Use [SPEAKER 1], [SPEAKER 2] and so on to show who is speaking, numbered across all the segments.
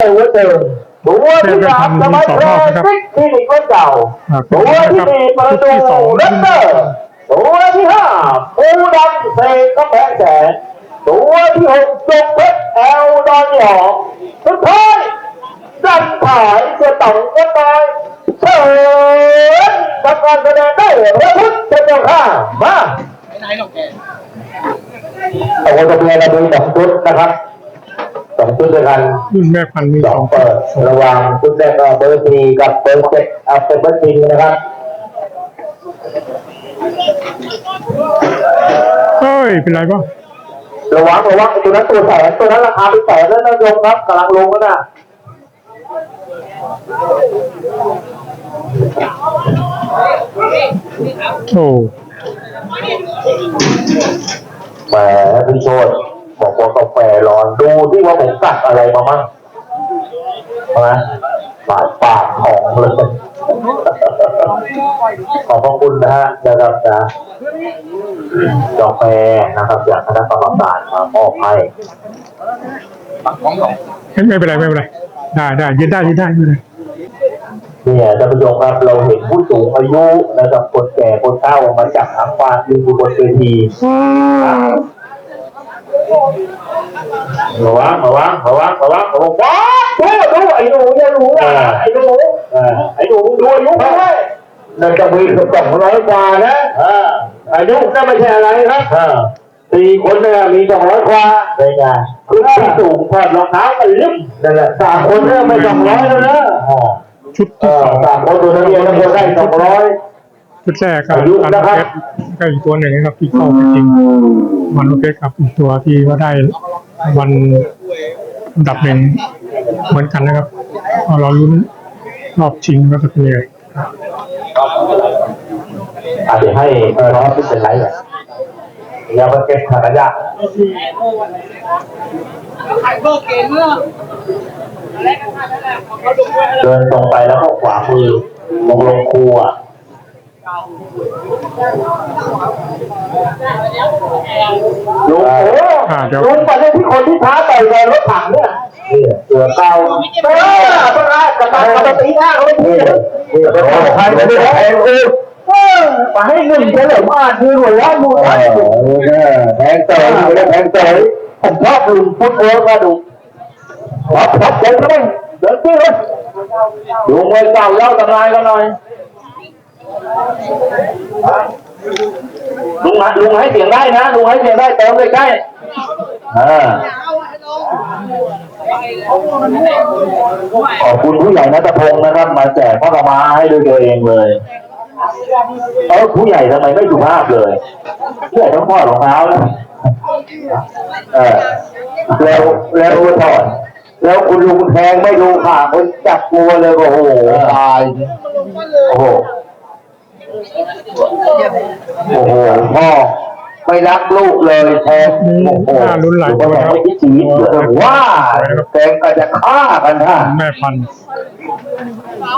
[SPEAKER 1] หัวเดิมตัวที่สามสมัยแรกฟิกที่นี่ก็เก่าตัวที่สี่ประตูเลสเตอร์ตัวที่ห้าปูดำเซก็แพ้แสนตัวที่หกจงเพชรแอลดอนหยองสุดท้ายดันขายจะต้องก็ตายเชิญทำการแสดงได้ระทึกเป็นเจ้าข้ามาเอาคนตะเบียนระดูสองชุดนะครับ สองชุดด้วยกัน
[SPEAKER 2] รุ่นแม่พันธุ์มี
[SPEAKER 1] ส
[SPEAKER 2] ส
[SPEAKER 1] อ
[SPEAKER 2] องง
[SPEAKER 1] เปิดระหว่างชุดแรกก็เบอร์สี่กับเบอร์เจ็ดเอาเป็นเบอร์สี่นะครับ
[SPEAKER 2] เฮ้ย เป็นไรปะ
[SPEAKER 1] ระวังระวังตัวนั้นตัวแสนตัวนั้นราคาเป็นแสนแล้วนะโยมครับกำลังลงก็นะ
[SPEAKER 2] โอ้
[SPEAKER 1] แหมพี่โชดบอ กว่ากาแฟร้อนดูที่ว่าผมตักอะไรมามั่งใช่ไหมปากปากของเลยขอบพระคุณนะฮะนะครับนะกาแฟนะครับจากคณะกรรมการมามอบให้
[SPEAKER 2] ไม่ไม่เป็นไรไม่เป็นไรได้ได้ยืนได้ยืนได้ยืนได้
[SPEAKER 1] เนี่ยท่านผู้ชมครับเราเห็นผู้สูงอายุนะครับคนแก่คนเฒ่ามาจับหางควานยืนอยู่บนเวที ระวังระวังระวังระวังระวังว้าดูดูไอ้หนูอย่าหนูไอ้หนูไอ้หนูดูอายุเขาด้วยนั่นจะมีสองร้อยกว่านะอายุนั่นไม่ใช่อะไรครับสี่คนเนี่ยมีสองร้อยกว่าเป็นไงคือที่สูงถอดรองเท้ากันลึกนั่นแหละสามคนเนี่ยไม่สองร้อยแล้วนะ
[SPEAKER 2] ชุด
[SPEAKER 1] เอ
[SPEAKER 2] ที่
[SPEAKER 1] อ
[SPEAKER 2] สอง
[SPEAKER 1] สามคนตัวนักเรียนนักเรียนได้สองร้อย
[SPEAKER 2] ชุดแรกครับ
[SPEAKER 1] อายุ
[SPEAKER 2] วัน
[SPEAKER 1] นะครับ
[SPEAKER 2] เพชรก็อีกตัวหนึ่งนะครับ ที่เข้าไปจริงวันเพชรครับอีกตัวที่ว่าได้วันอันดับหนึ่งเหมือนกันนะครับเอาเราลุ้นรอบชิงว่าจะเป็นยังไง
[SPEAKER 1] อาจจะให้เออน้องขึ้นเป็นไรอะอย่าไปเก็บขยะ
[SPEAKER 3] ขายเบอร์เกมเมื่อแรกกันนั่นแหละเขาดูด้วย
[SPEAKER 1] เดินตรงไปแล้วก็ขวามือลงลงครูอะ ลุงโอ้ลุงไปเลยที่คนที่ท้าต่อยในรถถังเนี่ยเสือเก่าเออต้องได้กระตันกระตันตีหน้าเขาไม่ดีใครไม่ได้แทงกูเออมาให้หนึ่งเฉลิมอ่านคือหัวล้อมือแทงเต๋อแทงเต๋อผมชอบลุงฟุตบอลก็ดูรับรับเดินเข้าไปเดินที่เลยดูมวยเก่าเล่าตำนานกันหน่อย ลุงฮะลุงให้เสียงได้นะลุงให้เสียงได้เติมเลยใกล้อ่าขอบคุณผู้ใหญ่นัทพงศ์นะครับ มาแจกพ่อมาให้ด้วยตัวเองเลยเออผู้ใหญ่ทำไมไม่สุภาพเลยผู้ใหญ่ต้องถอรองเท้านะเออแล้วแล้วถอดแล้วคุณลุงแทงไม่ดูค่ะคนจับกลัวเลยโอ้โหตายโอ้โห โอ้โหพ่อไม่รักลูกเลยแทงโอ้โหก็แทงไม่คิดชีวิตเลยว่าแทงก็จะฆ่ากันท่า
[SPEAKER 2] แม่พันธุ์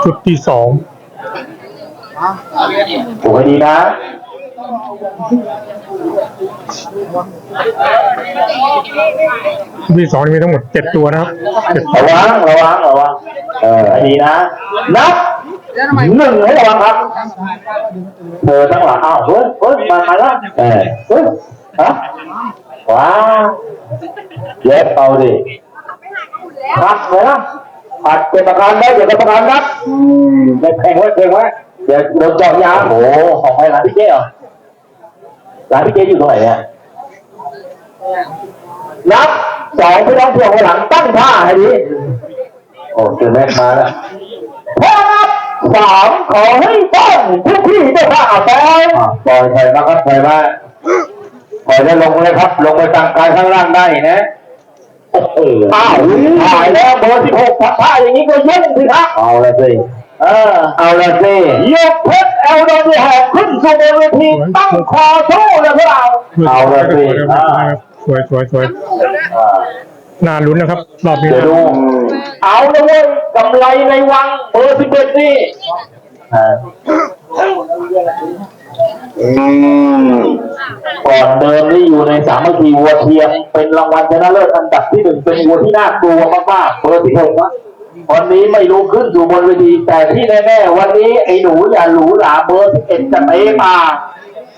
[SPEAKER 2] ชุดที่สอง
[SPEAKER 1] ถูกให้ดีนะ
[SPEAKER 2] ชุดที่สองนี่มีทั้งหมดเจ็ดตัวนะครับเจ็ดตัว
[SPEAKER 1] ระวังระวังระวังเออให้ดีนะ นับ หนึ่งให้ระวังครับเธอตั้งหลังอ้าวเฮ้ยเฮ้ยมามาแล้วเออเฮ้ยฮะว้าวเย็บเอาดิพักเลยนะผัดเป็นประกันได้เดี๋ยวเป็นประกันครับอืมเด็กแพงไว้แพงไว้เดี๋ยวโดนเจาะยางโอ้โหของใครร้านพี่เจ๊เหรอร้านพี่เจ๊อยู่ตรงไหนเนี่ยนับสองพี่น้องเพื่อนข้างหลังตั้งท่าให้ดีโอ้เจอแม่มาแล้วพอนับ สามขอให้ต้องทุกที่ได้ผ้าแป้งปล่อยไปมาครับปล่อยมาปล่อยได้ลงเลยครับ ลงไปตั้งกายข้างล่างได้นะโอ้โหอ้าวถ่ายแล้วเบอร์สิบหกผ้าอย่างนี้ก็ยุ่งสิครับเอาละสิเออเอาละสิยกเพชรเอลโดนแหกขึ้นสู่บนเวทีตั้งคอสู้นะพวกเรา เอาละสิอ่า
[SPEAKER 2] สวยสวยสวย
[SPEAKER 1] อ่า
[SPEAKER 2] น่าลุ้นนะครับ รอบนี้
[SPEAKER 1] เดี๋ยวดูเอาละเว้ยกำไรในวังเบอร์สิบเอ็ดนี่ก่อนเดิมนี่อยู่ในสามัคคีวัวเทียม เป็นรางวัลชนะเลิศอันดับที่หนึ่งเป็นวัวที่น่ากลัวมากๆเบอร์ที่หกนะวันนี้ไม่รู้ขึ้นสู่บนเวทีแต่ที่แน่ๆวันนี้ไอ้หนูอย่าหรูหราเบอร์ที่เอ็ดจะเตะมา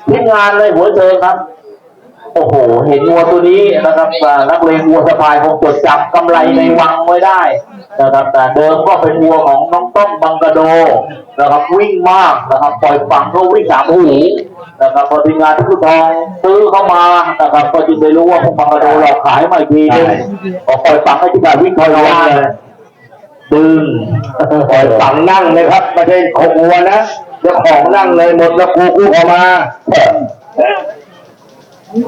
[SPEAKER 1] ที่งานเลยหัวเชิงครับ โอ้โห เห็นวัวตัวนี้นะครับอ่านักเลงวัวสะพายคงจดจำกำไรในวังไว้ได้นะครับแต่เดิมก็เป็นวัวของน้องต้อมบังกะโดนะครับวิ่งมากนะครับปล่อยฝังก็วิ่งสามหูนะครับพอทีมงานทุกทองซื้อเข้ามานะครับก็จึงได้รู้ว่าพวกบังกะโดเราขายมาอีกทีนึงพอปล่อยฝังให้ทีมงานวิ่งถอยหลังเลยดึง
[SPEAKER 4] ปล่อยฝังนั่งเลยครับไม่ใช่ของวัวนะเจ้าของนั่งเลยหมดแล้วครูคู่ออกมา
[SPEAKER 1] อ่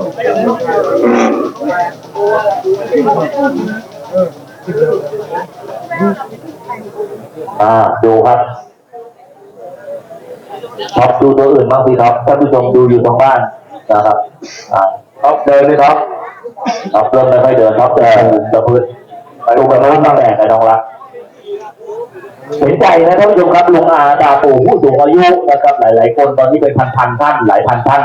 [SPEAKER 1] าดูครับครับดูตัวอื่นบ้างสิครับท่านผู้ชมดูอยู่ทางบ้านนะครับอ่าครับเดินเลยครับครับเริ่มไม่ค่อยเดินครับแต่จะพื้นไปดูกันโน้นบ้างแหละไอ้น้องรักเห็นใจนะท่านผู้ชมครับลุงอาตาปู่ผู้สูงอายุนะครับ หลาย ๆ คนตอนนี้เป็นพันๆท่านหลายพันท่าน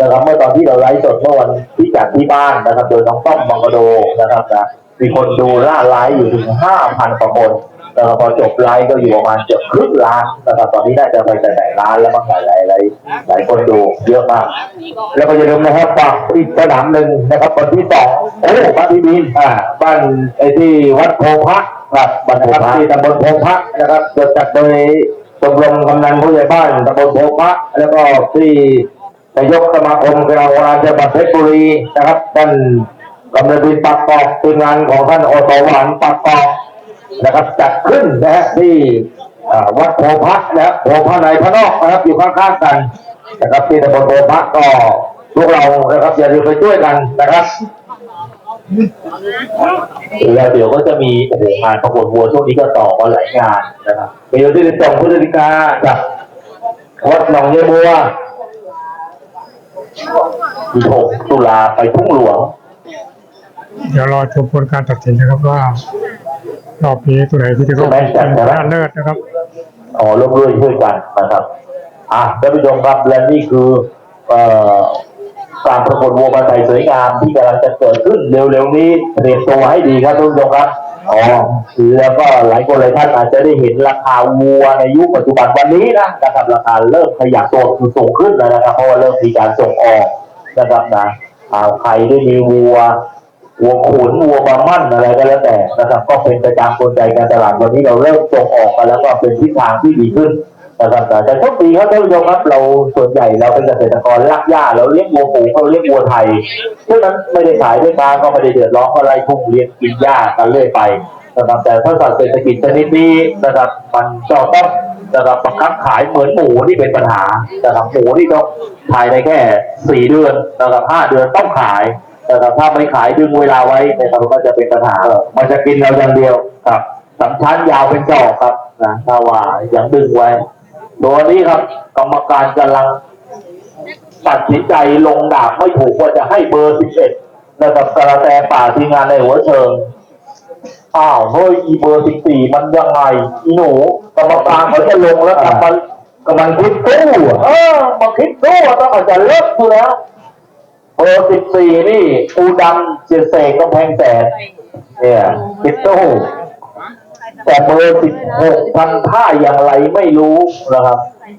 [SPEAKER 1] นะครับเมื่อตอนที่เราไลฟ์สดเมื่อวันที่จากที่บ้านนะครับ โดยน้องต้อมบังกะโดนะครับนะมีคนดูล่าไลฟ์อยู่ถึงห้าพันกว่าคนนะครับพอจบไลฟ์ก็อยู่ประมาณเกือบครึ่งล้านนะครับตอนนี้น่าจะไปแต่ไหนล้านแล้วบ้างหลายหลายหลายหลายคนดูเยอะมาก
[SPEAKER 4] แล้วก็อย่าลืมนะครับฝากอีกสนามหนึ่งนะครับวันที่สอง
[SPEAKER 1] โอ้บ้านพี่บิน
[SPEAKER 4] อ่าบ้านไอ้ที่วัดโพพระครับบ้านนะครับที่ตำบลโพพระนะครับจะจัดโดยชมรมกำนันผู้ใหญ่บ้านตำบลโพพระแล้วก็ที่ นายกสมาคมกีฬาโบราณจังหวัดเพชรบุรีนะครับท่านกำนันบินปากกอกทีมงานของท่านอสหวานปากกอกนะครับจัดขึ้นนะฮะที่วัดโพพระนะครับโพพระในพระนอกนะครับอยู่ข้างๆกันนะครับที่ตำบลโพพระก็พวกเรานะครับอย่าลืมไปช่วยกันนะครับ
[SPEAKER 1] แล้วเดี๋ยวก็จะมีโอ้โหงานประกวดวัวช่วงนี้ก็ต่อมาหลายงานนะครับ
[SPEAKER 4] มีวันที่12พฤศจิกาจากวัดหนองยายบัว
[SPEAKER 1] ที่6ตุลาไปทุ่งหลวง
[SPEAKER 2] เดี๋ยวรอชมผลการตัดสินนะครับว่ารอบนี้ตัวไหนที่จะเข้าเป็นชนะเลิศนะครับ
[SPEAKER 1] อ๋อร่วมด้วยช่วยกันนะครับอะท่านผู้ชมครับและนี่คือเอ่อการประกวดวัวบอลไทยสวยงามที่กำลังจะเกิดขึ้นเร็วๆนี้เตรียมตัวให้ดีครับท่านผู้ชมครับ อ๋อแล้วก็หลายคนหลายท่านอาจจะได้เห็นราคาวัวในยุคปัจจุบันวันนี้นะนะครับราคาเริ่มขยับตัวคือสูงขึ้นแล้วนะครับ เพราะว่าเริ่มมีการส่งออกนะครับนะอ่าใครได้มีวัววัวขุนวัวบามั่นอะไรก็แล้วแต่นะครับ ก็เป็นประจางกลไกการตลาดวันนี้เราเริ่มส่งออกกันแล้วก็เป็นทิศทางที่ดีขึ้น นะครับแต่แต่โชคดีครับท่านผู้ชมครับเราส่วนใหญ่เราเป็นเกษตรกรรักหญ้าเราเลี้ยงวัวฝูงเราเลี้ยงวัวไทยเพราะฉะนั้นไม่ได้ขายด้วยตาก็ไม่ได้เดือดร้อนก็ไล่ทุ่งเลี้ยงกินหญ้ากันเรื่อยไปนะครับแต่ถ้าสัตว์เศรษฐกิจชนิดนี้นะครับมันต้องนะครับบังคับขายเหมือนหมูนี่เป็นปัญหานะครับหมูนี่ต้องภายในแค่สี่เดือนนะครับห้าเดือนต้องขายแต่ถ้าไม่ขายดึงเวลาไว้นะครับก็จะเป็นปัญหามันจะกินเราอย่างเดียวครับสำชั้นยาวเป็นจอกครับนะถ้าว่ายังดึงไว้ ตัวนี้ครับ กรรมการกำลังตัดสินใจลงดาบไม่ถูกว่าจะให้เบอร์สิบเอ็ดนะครับกระแตป่าทีมงานในหัวเชิงอ้าวเฮ้ยอีเบอร์สิบสี่มันยังไงอีหนูกรรมการเขาจะลงแล้วกลับมากำลังคิดตู้เออมาคิดตู้ต้องอาจจะเลิกอยู่แล้วเบอร์สิบสี่นี่ปูดำเสียเสกกำแพงแสนเนี่ยปิดตู้ แต่เบอร์สิบหกพันท่าอย่างไรไม่รู้นะครับ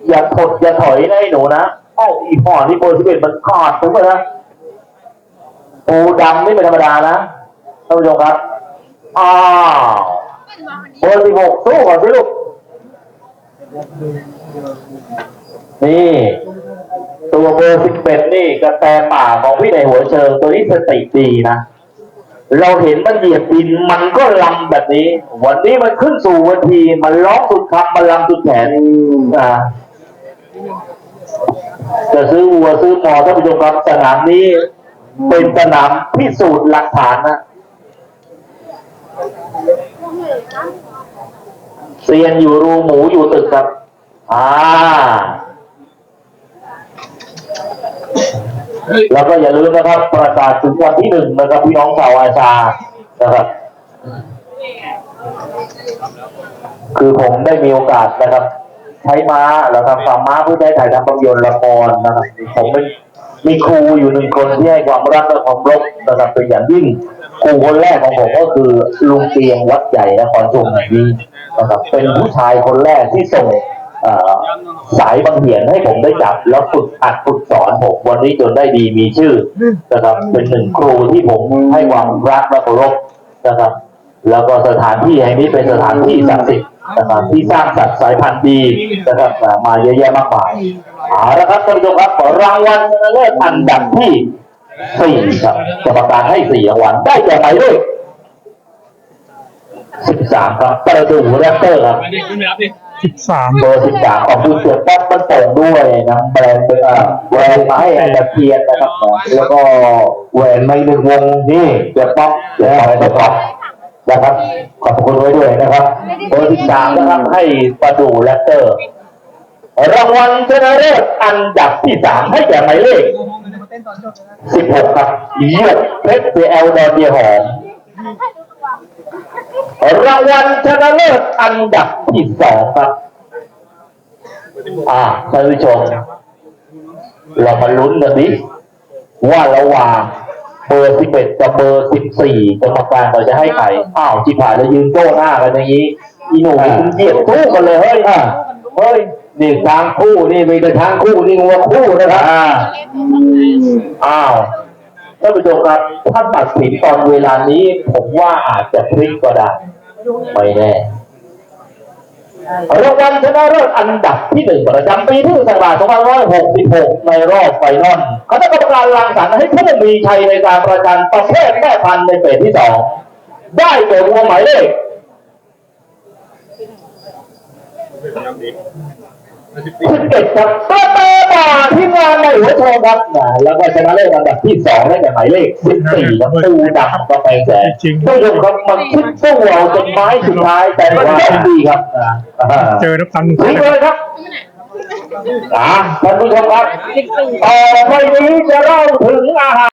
[SPEAKER 1] อย่าถดอย่าถอยนะไอ้หนูนะเอ้าอีห่อที่เบอร์สิบเอ็ดมันขาดถูกไหมนะปูดำนี่ไม่ธรรมดานะท่านผู้ชมครับอ้าวเบอร์สิบหกสู้ก่อนสิลูกนี่ตัวเบอร์สิบเอ็ดนี่กระแตป่าของพี่ในหัวเชิงตัวนี้สติดีนะ เราเห็นมันเหยียบดินมันก็ลำแบบนี้ วันนี้มันขึ้นสู่เวันทีมันร้องสุดคำมันลำสุดแขนอ่าจะซื้อวัวซื้อหมอท่านผู้ชมครับสนามนี้เป็นสนามพิสูจน์หลักฐานนะเซียนอยู่รูหมูอยู่ตึกครับ อ่า แล้วก็อย่าลืมนะครับ ประกาศถึงวันที่หนึ่งนะครับพี่น้องชาวอาชานะครับ คือผมได้มีโอกาสนะครับ ใช้ม้าแล้วทำฟาร์มม้าเพื่อใช้ถ่ายทำภาพยนตร์ละครนะครับผมเป็นมีครูอยู่หนึ่งคนที่ให้ความรักและความรบนะครับเป็นอย่างยิ่งครูคนแรกของผมก็คือลุงเตียงวัดใหญ่นครชุมแห่งนี้นะครับเป็นผู้ชายคนแรกที่ส่งเอ่อ สายบางเหียนให้ผมได้จับ แล้วฝึกอัดฝึกสอนผมวันนี้จนได้ดีมีชื่อนะครับเป็นหนึ่งครูที่ผมให้ความรักและเคารพนะครับ แล้วก็สถานที่แห่งนี้เป็นสถานที่ศักดิ์สิทธิ์นะครับที่สร้างสัตว์สายพันธุ์ดีนะครับอ่ามาเยอะแยะมากมายเอาละครับท่านผู้ชมครับรางวัลชนะเลิศอันดับที่สี่ครับกรรมการให้สี่รางวัลได้แก่หมายเลขสิบสามครับประตูแรปเตอร์ครับ
[SPEAKER 2] สิบสาม
[SPEAKER 1] เบอร์สิบสามของคุณเสือป๊อปมันโป่งด้วยนะแบรนด์เป็นอ่าแบรนด์มาให้อันดับเทียนนะครับแล้วก็แหวนไม่หนึ่งวงนี่เสือป๊อปเสือป๊อปเสือป๊อปนะครับขอบคุณไว้ด้วยนะครับเบอร์ที่สามนะครับให้ประดูแรปเตอร์ รางวัลชนะเลิศอันดับที่สามให้แก่หมายเลขสิบหกครับยกเพชรเอลดอนเดียหอม รางวัลชนะเลิศอันดับที่สองครับ อ่าท่านผู้ชม เรามาลุ้นกันดิว่าระหว่างเบอร์สิบเอ็ดกับเบอร์สิบสี่กรรมการเราจะให้ใครอ้าวจิบหายแล้วยืนโจ้หน้ากันอย่างนี้ อีหนุ่มคุณเหยียบคู่กันเลยเฮ้ยอะเฮ้ยนี่ทางคู่นี่มีแต่ทางคู่นี่งัวคู่นะครับอ่าอ้าว ท่านผู้ชมครับถ้าตัดสินตอนเวลานี้ ผมว่าอาจจะพลิกก็ได้ไม่แน่รางวัลชนะเลิศอันดับที่หนึ่งประจำปีพุทธศักราช2566 ในรอบไฟนอลคณะกรรมการรังสรรค์ให้ผู้มีชัยในการประชันประเภทแม่พันธุ์ในเฟสที่สองได้แก่วัวหมายเลขสิบเอ็ดครับตอร์เตาที่งานใน ชว์ครับนะแล้วก็ชนะเลิศอันดับที่สองได้แก่หมายเลขสิบสี่ครับตูดำกระแปงแสน
[SPEAKER 2] จริง
[SPEAKER 1] ท่านผู้ชมครับมันขึ้นสู้เราจนไม้สุดท้ายแต่มันก็ดีครับอ่า
[SPEAKER 2] เจอนับตัน
[SPEAKER 1] ทิ้งเลยครับอ่าท่านผู้ชมครับต่อไปนี้จะเล่าถึงอาหาร